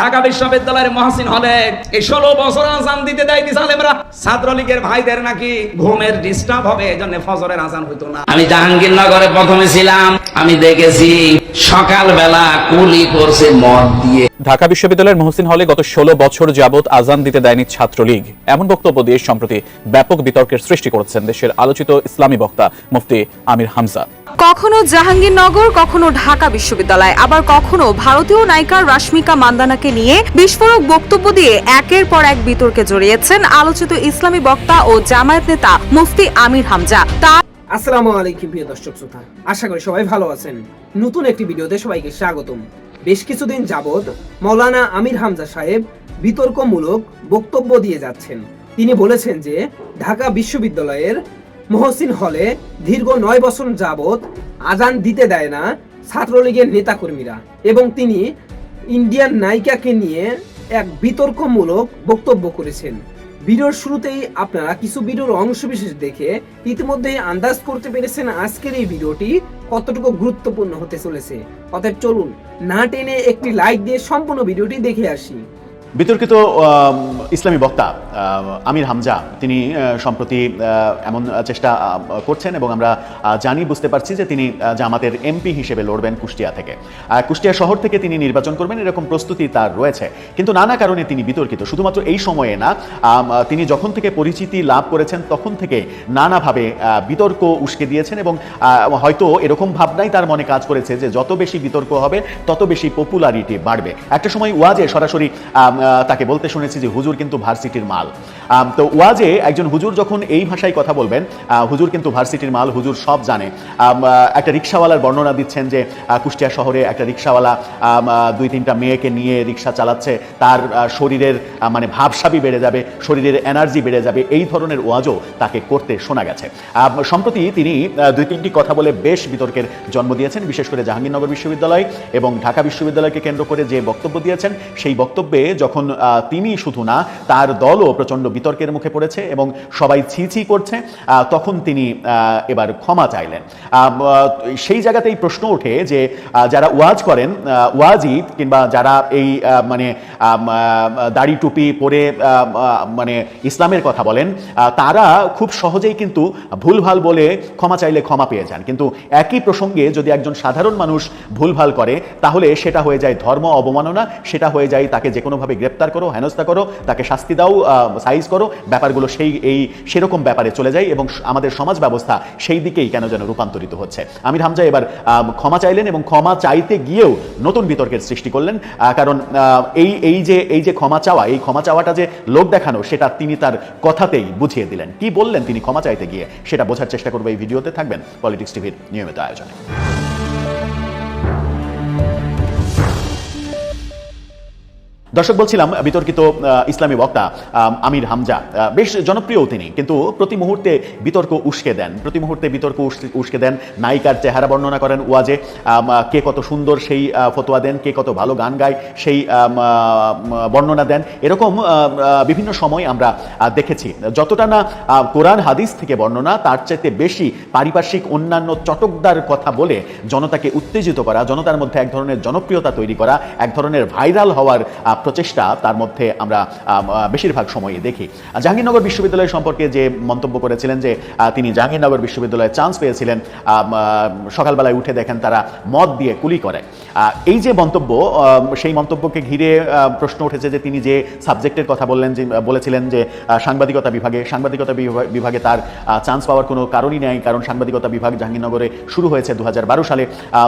ঢাকা বিশ্ববিদ্যালয়ের মহাসিন হলে এই ষোলো বছর আজান দিতে দেয়নি সালেমরা ছাত্রলীগের ভাইদের নাকি ঘুমের ডিস্টার্ব হবে এই জন্য ফজরের আজান হইতো না। আমি জাহাঙ্গীরনগরে প্রথমে ছিলাম আমি দেখেছি সকালবেলা কুলি করছে মদ দিয়ে। ঢাকা বিশ্ববিদ্যালয়ের মহসিন হলে গত ষোলো বছর যাবৎ আজান দিতে দেয়নি ছাত্রলীগ। এমন বক্তব্য দিয়ে সম্প্রতি ব্যাপক বিতর্কের সৃষ্টি করেছেন দেশের আলোচিত ইসলামী বক্তা মুফতি আমির হামজা। কখনো জাহাঙ্গীরনগর, কখনো ঢাকা বিশ্ববিদ্যালয়। আবার কখনো ভারতীয় নায়িকা রাশ্মিকা মান্দানাকে নিয়ে বিস্ফোরক বক্তব্য দিয়ে একের পর এক বিতর্কে জড়িয়েছেন আলোচিত ইসলামী বক্তা ও জামায়াত নেতা মুফতি আমির হামজা। তার আসসালামু আলাইকুম প্রিয় দর্শক শ্রোতা। আশা করি সবাই ভালো আছেন। নতুন একটি ভিডিওতে সবাইকে স্বাগতম। বেশ কিছুদিন যাবৎ মৌলানা আমির হামজা সাহেব বিতর্কমূলক বক্তব্য দিয়ে যাচ্ছেন। তিনি বলেছেন যে ঢাকা বিশ্ববিদ্যালয়ের মহসিন হলে দীর্ঘ নয় বছর যাবৎ আজান দিতে দেয় না ছাত্রলীগের নেতাকর্মীরা এবং তিনি ইন্ডিয়ান নায়িকাকে নিয়ে এক বিতর্কমূলক বক্তব্য করেছেন। ভিডিওর শুরুতেই আপনারা কিছু ভিডিওর অংশ বিশেষ দেখে ইতিমধ্যেই আন্দাজ করতে পেরেছেন আজকের এই ভিডিওটি কতটুকু গুরুত্বপূর্ণ হতে চলেছে। অতএব চলুন না টেনে একটি লাইক দিয়ে সম্পূর্ণ ভিডিওটি দেখে আসি। বিতর্কিত ইসলামী বক্তা আমির হামজা, তিনি সম্প্রতি এমন চেষ্টা করছেন এবং আমরা জানি, বুঝতে পারছি যে তিনি জামাতের এমপি হিসেবে লড়বেন কুষ্টিয়া থেকে। কুষ্টিয়া শহর থেকে তিনি নির্বাচন করবেন, এরকম প্রস্তুতি তার রয়েছে। কিন্তু নানা কারণে তিনি বিতর্কিত। শুধুমাত্র এই সময়ে না তিনি যখন থেকে পরিচিতি লাভ করেছেন, তখন থেকে নানাভাবে বিতর্ক উস্কে দিয়েছেন এবং হয়তো এরকম ভাবনাই তার মনে কাজ করেছে যে যত বেশি বিতর্ক হবে, তত বেশি পপুলারিটি বাড়বে। একটা সময় ওয়াজে সরাসরি তাকে বলতে শুনেছি যে হুজুর কিন্তু ভার্সিটির মাল। তো ওয়াজে একজন হুজুর যখন এই ভাষায় কথা বলবেন হুজুর কিন্তু ভার্সিটির মাল, হুজুর সব জানে। একটা রিক্সাওয়ালার বর্ণনা দিচ্ছেন যে কুষ্টিয়া শহরে একটা রিক্সাওয়ালা দুই তিনটা মেয়েকে নিয়ে রিক্সা চালাচ্ছে, তার শরীরের মানে ভাবসাবি বেড়ে যাবে, শরীরের এনার্জি বেড়ে যাবে, এই ধরনের ওয়াজও তাকে করতে শোনা গেছে। সম্প্রতি তিনি দুই তিনটি কথা বলে বেশ বিতর্কের জন্ম দিয়েছেন, বিশেষ করে জাহাঙ্গীরনগর বিশ্ববিদ্যালয় এবং ঢাকা বিশ্ববিদ্যালয়কে কেন্দ্র করে যে বক্তব্য দিয়েছেন, সেই বক্তব্যে যখন তিনি শুধু না, তার দলও প্রচণ্ড বিতর্কের মুখে পড়েছে এবং সবাই ছি ছি করছে তখন তিনি এবার ক্ষমা চাইলেন। সেই জায়গাতেই প্রশ্ন ওঠে যে যারা ওয়াজ করেন আহ, ওয়াজি কিংবা যারা এই মানে দাড়ি টুপি পরে মানে ইসলামের কথা বলেন তারা খুব সহজেই কিন্তু ভুলভাল বলে ক্ষমা চাইলে ক্ষমা পেয়ে যান। কিন্তু একই প্রসঙ্গে যদি একজন সাধারণ মানুষ ভুলভাল করে তাহলে সেটা হয়ে যায় ধর্ম অবমাননা সেটা হয়ে যায় তাকে যে কোনোভাবে গ্রেপ্তার করো হেনস্থা করো তাকে শাস্তি দাও সাইজ করো, ব্যাপারগুলো সেই, এই সেরকম ব্যাপারে চলে যায় এবং আমাদের সমাজ ব্যবস্থা সেই দিকেই কেন যেন রূপান্তরিত হচ্ছে। আমির হামজা এবার ক্ষমা চাইলেন এবং ক্ষমা চাইতে গিয়েও নতুন বিতর্কের সৃষ্টি করলেন। কারণ এই এই যে এই যে ক্ষমা চাওয়া, এই ক্ষমা চাওয়াটা যে লোক দেখানো, সেটা তিনি তার কথাতেই বুঝিয়ে দিলেন। কি বললেন তিনি ক্ষমা চাইতে গিয়ে, সেটা বোঝার চেষ্টা করব এই ভিডিওতে, থাকবেন পলিটিক্স টিভির নিয়মিত আয়োজনে। দর্শক, বলছিলাম বিতর্কিত ইসলামী বক্তা আমির হামজা বেশ জনপ্রিয় তিনি, কিন্তু প্রতি মুহূর্তে বিতর্ক উস্কে দেন, প্রতি মুহূর্তে বিতর্ক উস- উস্কে দেন, নায়িকার চেহারা বর্ণনা করেন ওয়াজে কে কত সুন্দর সেই ফতোয়া দেন, কে কত ভালো গান গায় সেই বর্ণনা দেন, এরকম বিভিন্ন সময় আমরা দেখেছি। যতটা না কোরআন, হাদিস থেকে বর্ণনা, তার চাইতে বেশি পারিপার্শ্বিক অন্যান্য চটকদার কথা বলে জনতাকে উত্তেজিত করা, জনতার মধ্যে এক ধরনের জনপ্রিয়তা তৈরি করা, এক ধরনের ভাইরাল হওয়ার প্রচেষ্টা, তার মধ্যে আমরা বেশিরভাগ সময়ে দেখি। জাহাঙ্গীরনগর বিশ্ববিদ্যালয় সম্পর্কে যে মন্তব্য করেছিলেন যে তিনি জাহাঙ্গীরনগর বিশ্ববিদ্যালয়ে চান্স পেয়েছিলেন সকালবেলায় উঠে দেখেন তারা মদ দিয়ে কুলি করে। এই যে মন্তব্য সেই মন্তব্যকে ঘিরে প্রশ্ন উঠেছে যে তিনি যে সাবজেক্টের কথা বললেন, যে বলেছিলেন যে সাংবাদিকতা বিভাগে, সাংবাদিকতা বিভা- বিভাগে তার চান্স পাওয়ার কোনো কারণই নেই, কারণ সাংবাদিকতা বিভাগ জাহাঙ্গীরনগরে শুরু হয়েছে দু হাজার বারো সালে।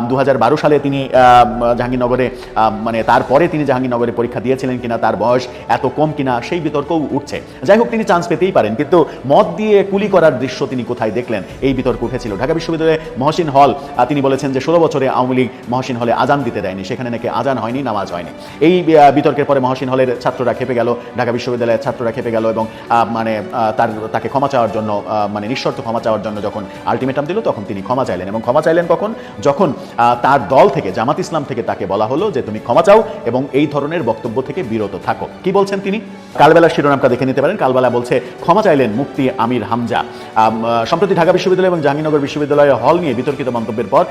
দু হাজার বারো সালে তিনি জাহাঙ্গীরনগরে মানে তারপরে তিনি জাহাঙ্গীরনগরে পরীক্ষা দিয়েছিলেন কিনা, তার বয়স এত কম কিনা, সেই বিতর্কও উঠছে। যাই হোক, তিনি চান্স পেতেই পারেন, কিন্তু মদ দিয়ে কুলি করার দৃশ্য তিনি কোথায় দেখলেন? এই বিতর্ক উঠেছিল। ঢাকা বিশ্ববিদ্যালয়ে মহসিন হল তিনি বলেছেন যে, ষোলো বছরে আওয়ামী লীগ মহসিন হলে আজান দিতে দেয়নি। সেখানে নাকি আজান হয়নি, নামাজ হয়নি। এই বিতর্কের পরে মহসিন হলের ছাত্ররা খেপে গেল, ঢাকা বিশ্ববিদ্যালয়ের ছাত্ররা খেপে গেল এবং মানে তার, তাকে ক্ষমা চাওয়ার জন্য মানে নিঃশর্ত ক্ষমা চাওয়ার জন্য যখন আলটিমেটাম দিল, তখন তিনি ক্ষমা চাইলেন। এবং ক্ষমা চাইলেন কখন? যখন তার দল থেকে, জামাত ইসলাম থেকে তাকে বলা হলো যে, তুমি ক্ষমা চাও এবং এই ধরনের বক্তব্য বক্তব্য থেকে বিরত থাকো। কি বলছেন তিনি? কালবেলার শিরোনামটা দেখে নিতে পারেন। কালবেলা বলছে, ক্ষমা চাইলেন মুক্তি আমির হামজা। সম্প্রতি ঢাকা বিশ্ববিদ্যালয় এবং জাহাঙ্গীরনগর বিশ্ববিদ্যালয়ের হল নিয়ে বিতর্কিত মন্তব্যের পর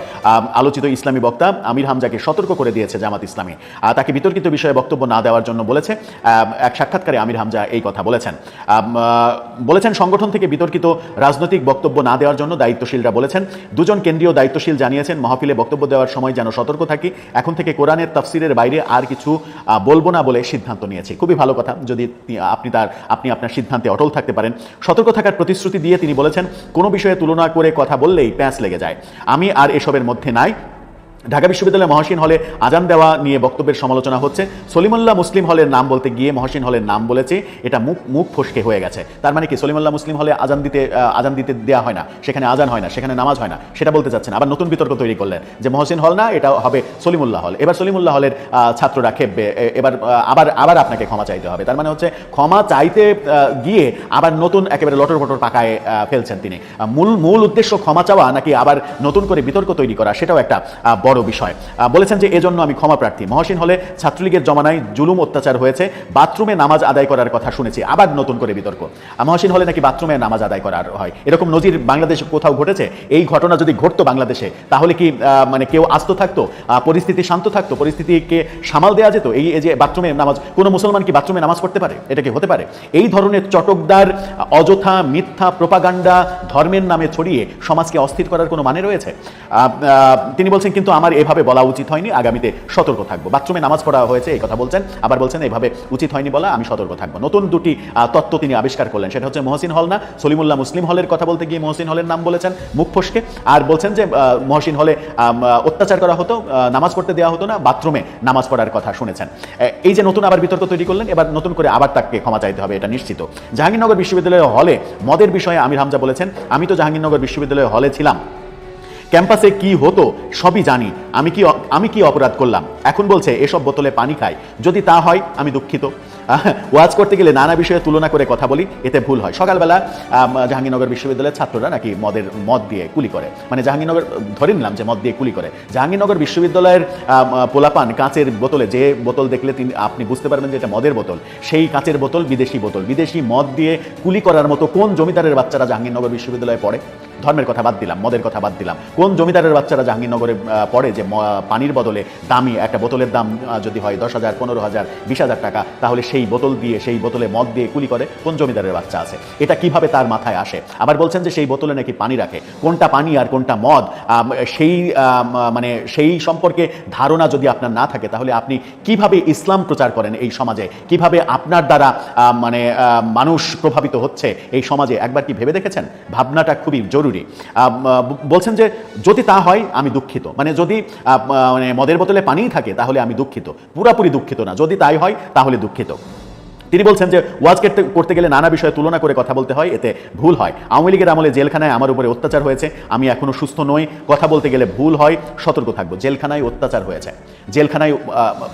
আলোচিত ইসলামী বক্তা আমির হামজাকে সতর্ক করে দিয়েছে জামাত ইসলামী। তাকে বিতর্কিত বিষয়ে বক্তব্য না দেওয়ার জন্য বলেছে এক সাক্ষাৎকারে আমির হামজা এই কথা বলেছেন। বলেছেন, সংগঠন থেকে বিতর্কিত রাজনৈতিক বক্তব্য না দেওয়ার জন্য দায়িত্বশীলরা বলেছেন, দুজন কেন্দ্রীয় দায়িত্বশীল জানিয়েছেন, মহফিলে বক্তব্য দেওয়ার সময় যেন সতর্ক থাকি, এখন থেকে কোরআনের তাফসিরের বাইরে আর কিছু বলব না বলে সিদ্ধান্ত নিয়েছি। খুবই ভালো কথা, যদি আপনি তার, আপনি আপনার সিদ্ধান্তে অটল থাকতে পারেন। সতর্ক থাকার প্রতিশ্রুতি দিয়ে তিনি বলেছেন, কোনো বিষয়ে তুলনা করে কথা বললেই প্যাঁচ লেগে যায়। আমি আর এসবের মধ্যে নাই ঢাকা বিশ্ববিদ্যালয়ে মহসিন হলে আজান দেওয়া নিয়ে বক্তব্যের সমালোচনা হচ্ছে। সলিমুল্লাহ মুসলিম হলের নাম বলতে গিয়ে মহসিন হলের নাম বলেছে এটা মুখ মুখ ফসকে হয়ে গেছে। তার মানে কি সলিমুল্লাহ মুসলিম হলে আজান দিতে আজান দিতে দেওয়া হয় না সেখানে আজান হয় না সেখানে নামাজ হয় না সেটা বলতে চাচ্ছেন। আবার নতুন বিতর্ক তৈরি করলেন যে মহসিন হল না এটা হবে সলিমুল্লাহ হল। এবার সলিমুল্লাহ হলের ছাত্ররা খেপবে এবার আবার আবার আপনাকে ক্ষমা চাইতে হবে। তার মানে হচ্ছে ক্ষমা চাইতে গিয়ে আবার নতুন একেবারে লটর পটর পাকায় ফেলছেন তিনি। মূল মূল উদ্দেশ্য ক্ষমা চাওয়া নাকি আবার নতুন করে বিতর্ক তৈরি করা সেটাও একটা আহ, বড় বিষয়। বলেছেন যে এজন্য আমি ক্ষমা প্রার্থী। মহসিন হলে ছাত্রলীগের জমানায় জুলুম অত্যাচার হয়েছে, বাথরুমে নামাজ আদায় করার কথা শুনেছি, আবার নতুন করে বিতর্ক। মহসিন হলে নাকি বাথরুমে নামাজ আদায় করার হয়। এরকম নজির বাংলাদেশে কোথাও ঘটেছে? এই ঘটনা যদি ঘটতো বাংলাদেশে, তাহলে কি মানে কেউ আস্ত থাকতো? পরিস্থিতি শান্ত থাকতো? পরিস্থিতিকে সামাল দেওয়া যেত? এই যে বাথরুমে নামাজ, কোনো মুসলমান কি বাথরুমে নামাজ পড়তে পারে? এটা কি হতে পারে? এই ধরনের চটকদার, অযথা, মিথ্যা প্রোপাগান্ডা ধর্মের নামে ছড়িয়ে সমাজকে অস্থির করার কোনো মানে রয়েছে? তিনি বলছেন, কিন্তু আমার এভাবে বলা উচিত হয়নি, আগামীতে সতর্ক থাকব। বাথরুমে নামাজ পড়া হয়েছে, এই কথা বলছেন, আবার বলছেন, এভাবে উচিত হয়নি বলা, আমি সতর্ক থাকব। নতুন দুটি তত্ত্ব তিনি আবিষ্কার করলেন, সেটা হচ্ছে মহসিন হল না, সলিমুল্লাহ মুসলিম হলের কথা বলতে গিয়ে মহসিন হলের নাম বলেছেন মুখ ফসকে, আর বলছেন যে মহসিন হলে অত্যাচার করা হতো নামাজ পড়তে দেওয়া হতো না, বাথরুমে নামাজ পড়ার কথা শুনেছেন। এই যে নতুন আবার বিতর্ক তৈরি করলেন, এবার নতুন করে আবার তাকে ক্ষমা চাইতে হবে, এটা নিশ্চিত। জাহাঙ্গীরনগর বিশ্ববিদ্যালয়ের হলে, মদের বিষয়ে আমির হামজা বলেছেন, আমি তো জাহাঙ্গীরনগর বিশ্ববিদ্যালয়ের হলে ছিলাম। ক্যাম্পাসে কি হতো সবই জানি। আমি কি আমি কি অপরাধ করলাম? এখন বলছে, এসব বোতলে পানি খাই। যদি তা হয়, আমি দুঃখিত। ওয়াজ করতে গেলে নানা বিষয়ে তুলনা করে কথা বলি, এতে ভুল হয়। সকালবেলা জাহাঙ্গীরনগর বিশ্ববিদ্যালয়ের ছাত্ররা নাকি মদের, মদ দিয়ে কুলি করে। মানে জাহাঙ্গীরনগর, ধরে নিলাম যে মদ দিয়ে কুলি করে। জাহাঙ্গীরনগর বিশ্ববিদ্যালয়ের পোলাপান কাঁচের বোতলে যে বোতল দেখলে তিনি, আপনি বুঝতে পারবেন যে এটা মদের বোতল, সেই কাঁচের বোতল বিদেশি বোতল। বিদেশি মদ দিয়ে কুলি করার মতো কোন জমিদারের বাচ্চারা জাহাঙ্গীরনগর বিশ্ববিদ্যালয়ে পড়ে? ধর্মের কথা বাদ দিলাম, মদের কথা বাদ দিলাম। কোন জমিদারের বাচ্চারা জাহাঙ্গীরনগরে পড়ে যে পানির বদলে দামি একটা বোতলের দাম যদি হয় দশ হাজার পনেরো হাজার বিশ হাজার টাকা, তাহলে সেই বোতল দিয়ে, সেই বোতলে মদ দিয়ে কুলি করে কোন জমিদারের বাচ্চা আছে? এটা কীভাবে তার মাথায় আসে? আবার বলছেন যে সেই বোতলে নাকি পানি রাখে। কোনটা পানি আর কোনটা মদ? সেই মানে সেই সম্পর্কে ধারণা যদি আপনার না থাকে, তাহলে আপনি কীভাবে ইসলাম প্রচার করেন এই সমাজে? কীভাবে আপনার দ্বারা মানে মানুষ প্রভাবিত হচ্ছে এই সমাজে? একবার কি ভেবে দেখেছেন? ভাবনাটা খুবই জরুরি। বলছেন যে যদি তা হয়, আমি দুঃখিত। মানে যদি মানে মদের বোতলে পানিই থাকে তাহলে আমি দুঃখিত। পুরাপুরি দুঃখিত না। যদি তাই হয় তাহলে দুঃখিত। তিনি বলছেন যে ওয়াজ করতে গেলে নানা বিষয়ে তুলনা করে কথা বলতে হয়, এতে ভুল হয়। আওয়ামী লীগের আমলে জেলখানায় আমার উপরে অত্যাচার হয়েছে, আমি এখনও সুস্থ নই, কথা বলতে গেলে ভুল হয়, সতর্ক থাকব। জেলখানায় অত্যাচার হয়েছে। জেলখানায়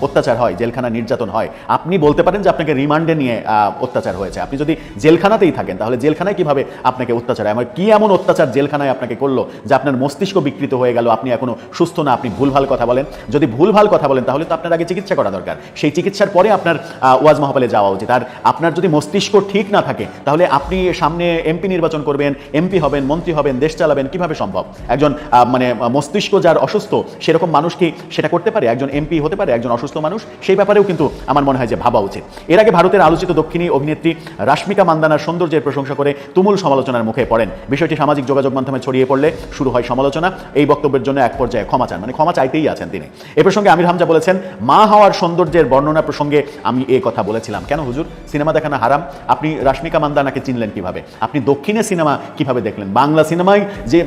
অত্যাচার হয়, জেলখানা নির্যাতন হয়। আপনি বলতে পারেন যে আপনাকে রিমান্ডে নিয়ে অত্যাচার হয়েছে। আপনি যদি জেলখানাতেই থাকেন, তাহলে জেলখানায় কীভাবে আপনাকে অত্যাচার হয়? আমার কি এমন অত্যাচার জেলখানায় আপনাকে করল যে আপনার মস্তিষ্ক বিকৃত হয়ে গেল, আপনি এখনও সুস্থ না, আপনি ভুলভাল কথা বলেন? যদি ভুলভাল কথা বলেন, তাহলে তো আপনার আগে চিকিৎসা করা দরকার। সেই চিকিৎসার পরে আপনার ওয়াজ মহাপালে যাওয়া উচিত। আর আপনার যদি মস্তিষ্ক ঠিক না থাকে, তাহলে আপনি সামনে এমপি নির্বাচন করবেন এমপি হবেন, মন্ত্রী হবেন, দেশ চালাবেন, কীভাবে সম্ভব? একজন মানে মস্তিষ্ক যার অসুস্থ, সেরকম মানুষ কি সেটা করতে পারে? একজন এমপি হতে পারে, একজন অসুস্থ মানুষ? সেই ব্যাপারেও কিন্তু আমার মনে হয় যে ভাবা উচিত। এর আগে ভারতের আলোচিত দক্ষিণী অভিনেত্রী রাশ্মিকা মান্দানার সৌন্দর্যের প্রশংসা করে তুমুল সমালোচনার মুখে পড়েন। বিষয়টি সামাজিক যোগাযোগ মাধ্যমে ছড়িয়ে পড়লে শুরু হয় সমালোচনা। এই বক্তব্যের জন্য এক পর্যায়ে ক্ষমা চান মানে ক্ষমা চাইতেই আছেন তিনি। এ প্রসঙ্গে আমির হামজা বলেছেন, মা হওয়ার সৌন্দর্যের বর্ণনা প্রসঙ্গে আমি এ কথা বলেছিলাম। কেন হুজুর? সিনেমা দেখানো হারাম। আপনি রাশ্মিকা মান্দানাকে চিনলেন কীভাবে? আপনি দক্ষিণে সিনেমা কীভাবে দেখলেন? বাংলা সিনেমায় যে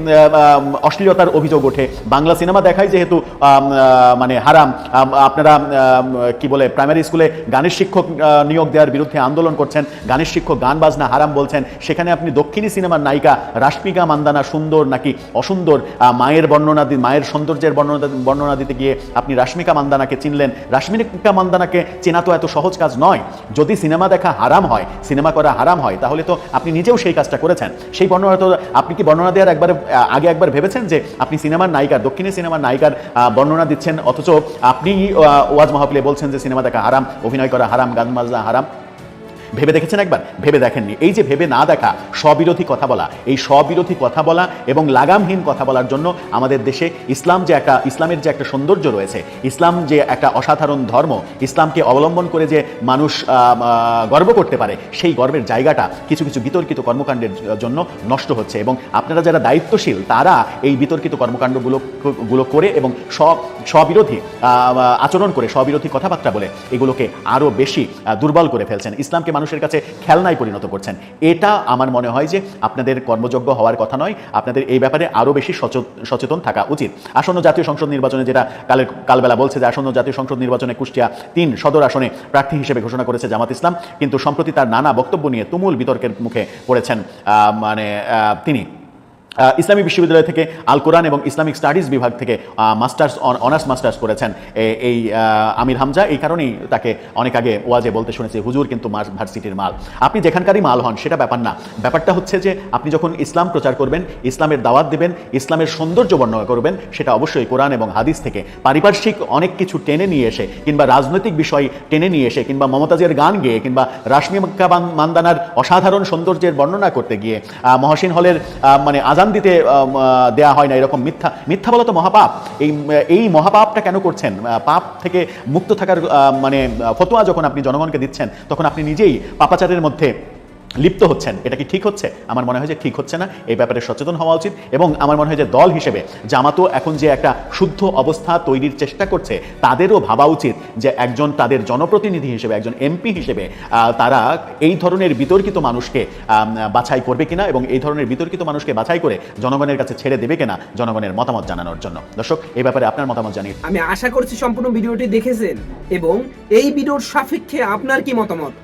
অশ্লীলতার অভিযোগ ওঠে, বাংলা সিনেমা দেখায় যেহেতু মানে হারাম। আপনারা কি বলে, প্রাইমারি স্কুলে গানের শিক্ষক নিয়োগ দেওয়ার বিরুদ্ধে আন্দোলন করছেন। গানের শিক্ষক গান বাজনা হারাম বলছেন। সেখানে আপনি দক্ষিণী সিনেমার নায়িকা রাশ্মিকা মান্দানা সুন্দর নাকি অসুন্দর? মায়ের বর্ণনা মায়ের সৌন্দর্যের বর্ণনা বর্ণনা দিতে গিয়ে আপনি রাশ্মিকা মান্দানাকে চিনলেন। রাশ্মিকা মান্দানাকে চেনা তো এত সহজ কাজ নয়। যদি সিনেমা দেখা হারাম হয়, সিনেমা করা হারাম হয়, তাহলে তো আপনি নিজেও সেই কাজটা করেছেন। সেই বর্ণনা তো আপনি কি বর্ণনা দেওয়ার একবার আগে একবার ভেবেছেন যে আপনি সিনেমার নায়িকার দক্ষিণী সিনেমার নায়িকার বর্ণনা দিচ্ছেন, অথচ আপনি ওয়াজ মাহফিলে বলছেন যে সিনেমা দেখা হারাম, অভিনয় করা হারাম, গান বাজনা হারাম? ভেবে দেখেছেন একবার? ভেবে দেখেননি। এই যে ভেবে না দেখা, স্ববিরোধী কথা বলা, এই স্ববিরোধী কথা বলা এবং লাগামহীন কথা বলার জন্য আমাদের দেশে ইসলাম যে একটা, ইসলামের যে একটা সৌন্দর্য রয়েছে, ইসলাম যে একটা অসাধারণ ধর্ম, ইসলামকে অবলম্বন করে যে মানুষ গর্ব করতে পারে, সেই গর্বের জায়গাটা কিছু কিছু বিতর্কিত কর্মকাণ্ডের জন্য নষ্ট হচ্ছে এবং আপনারা যারা দায়িত্বশীল, তারা এই বিতর্কিত কর্মকাণ্ডগুলো গুলো করে এবং স্ব স্ববিরোধী আচরণ করে, স্ববিরোধী কথাবার্তা বলে এগুলোকে আরও বেশি দুর্বল করে ফেলছেন। ইসলামকে মানুষের কাছে খেলনায় পরিণত করছেন। এটা আমার মনে হয় যে আপনাদের কর্মযোগ্য হওয়ার কথা নয়, আপনাদের এই ব্যাপারে আরও বেশি সচেতন থাকা উচিত। আসন্ন জাতীয় সংসদ নির্বাচনে যেটা কালের কালবেলা বলছে যে আসন্ন জাতীয় সংসদ নির্বাচনে কুষ্টিয়া তিন সদর আসনে প্রার্থী হিসেবে ঘোষণা করেছে জামাত ইসলাম। কিন্তু সম্প্রতি তার নানা বক্তব্য নিয়ে তুমুল বিতর্কের মুখে পড়েছেন মানে তিনি। ইসলামী বিশ্ববিদ্যালয় থেকে আল কোরআন এবং ইসলামিক স্টাডিজ বিভাগ থেকে মাস্টার্স অনার্স মাস্টার্স করেছেন। এই আমির হামজা, এই কারণেই তাকে অনেক আগে ওয়াজে বলতে শুনেছি, হুজুর কিন্তু ভার্সিটির মাল। আপনি যেখানকারই মাল হন, সেটা ব্যাপার না। ব্যাপারটা হচ্ছে যে, আপনি যখন ইসলাম প্রচার করবেন, ইসলামের দাওয়াত দেবেন, ইসলামের সৌন্দর্য বর্ণনা করবেন, সেটা অবশ্যই কোরআন এবং হাদিস থেকে। পারিপার্শ্বিক অনেক কিছু টেনে নিয়ে এসে, কিংবা রাজনৈতিক বিষয় টেনে নিয়ে এসে, কিংবা মমতাজের গান গেয়ে, কিংবা রাশ্মিকা মান্দানার অসাধারণ সৌন্দর্যের বর্ণনা করতে গিয়ে মহসিন হলের মানে আজান দিতে দেয়া হয় না এরকম মিথ্যা মিথ্যা বলা তো মহাপাপ। এই এই মহাপাপটা কেন করছেন? পাপ থেকে মুক্ত থাকার মানে ফতোয়া যখন আপনি জনগণকে দিচ্ছেন, তখন আপনি নিজেই পাপাচারের মধ্যে লিপ্ত হচ্ছেন। এটা কি ঠিক হচ্ছে? আমার মনে হয় যে ঠিক হচ্ছে না। এই ব্যাপারে সচেতন হওয়া উচিত এবং আমার মনে হয় যে দল হিসেবে জামাতও এখন যে একটা শুদ্ধ অবস্থা তৈরির চেষ্টা করছে, তাদেরও ভাবা উচিত যে একজন তাদের জনপ্রতিনিধি হিসেবে, একজন এমপি হিসেবে তারা এই ধরনের বিতর্কিত মানুষকে বাছাই করবে কিনা এবং এই ধরনের বিতর্কিত মানুষকে বাছাই করে জনগণের কাছে ছেড়ে দেবে কিনা জনগণের মতামত জানানোর জন্য। দর্শক এই ব্যাপারে আপনার মতামত জানিয়ে আমি আশা করছি সম্পূর্ণ ভিডিওটি দেখেছেন এবং এই ভিডিওর সাপেক্ষে আপনার কি মতামত?